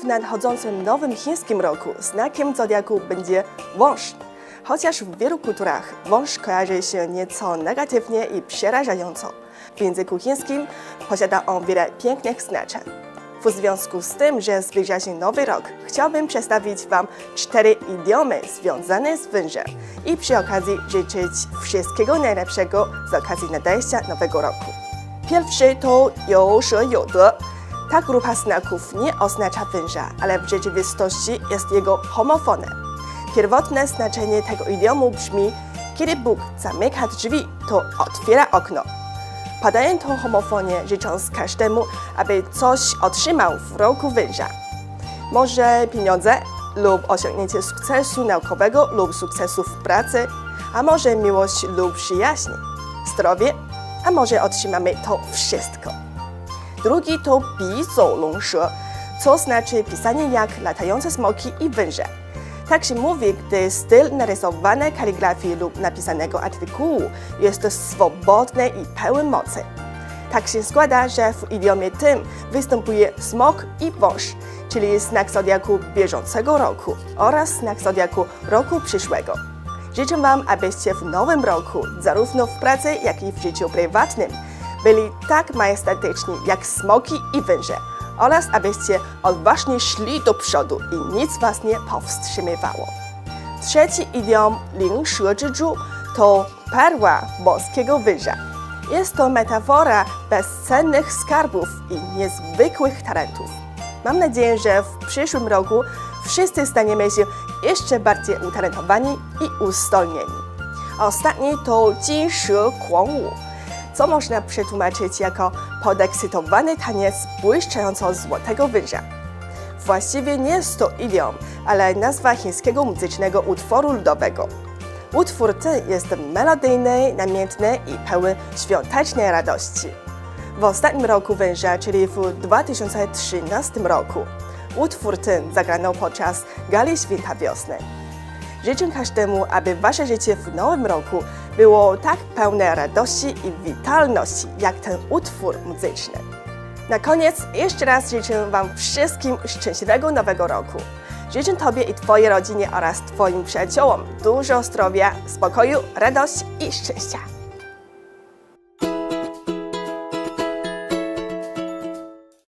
W nadchodzącym nowym chińskim roku znakiem zodiaku będzie wąż. Chociaż w wielu kulturach wąż kojarzy się nieco negatywnie i przerażająco, w języku chińskim posiada on wiele pięknych znaczeń. W związku z tym, że zbliża się nowy rok, chciałbym przedstawić Wam cztery idiomy związane z wężem i przy okazji życzyć wszystkiego najlepszego z okazji nadejścia nowego roku. Pierwszy to 有舍有得. Ta grupa znaków nie oznacza węża, ale w rzeczywistości jest jego homofonem. Pierwotne znaczenie tego idiomu brzmi kiedy Bóg zamyka drzwi, to otwiera okno. Padają tą homofonię, życząc każdemu, aby coś otrzymał w roku węża. Może pieniądze lub osiągnięcie sukcesu naukowego lub sukcesu w pracy, a może miłość lub przyjaźń, zdrowie, a może otrzymamy to wszystko. Drugi to she, co znaczy pisanie jak latające smoki i węże. Tak się mówi, gdy styl narysowanej kaligrafii lub napisanego artykułu jest swobodny i pełen mocy. Tak się składa, że w idiomie tym występuje smok i wąż, czyli znak zodiaku bieżącego roku oraz znak zodiaku roku przyszłego. Życzę Wam, abyście w nowym roku, zarówno w pracy, jak i w życiu prywatnym, byli tak majestatyczni jak smoki i węże oraz abyście odważnie szli do przodu i nic Was nie powstrzymywało. Trzeci idiom Ling She Zhu to perła boskiego wyża. Jest to metafora bezcennych skarbów i niezwykłych talentów. Mam nadzieję, że w przyszłym roku wszyscy staniemy się jeszcze bardziej utalentowani i ustolnieni. Ostatni to Jin She Kuang Wu, co można przetłumaczyć jako podekscytowany taniec błyszcząco złotego wyża. Właściwie nie jest to idiom, ale nazwa chińskiego muzycznego utworu ludowego. Utwór ten jest melodyjny, namiętny i pełen świątecznej radości. W ostatnim roku węża, czyli w 2013 roku, utwór ten zagrano podczas Gali Święta Wiosny. Życzę każdemu, aby wasze życie w nowym roku było tak pełne radości i witalności, jak ten utwór muzyczny. Na koniec jeszcze raz życzę Wam wszystkim szczęśliwego nowego roku. Życzę Tobie i Twojej rodzinie oraz Twoim przyjaciołom dużo zdrowia, spokoju, radości i szczęścia.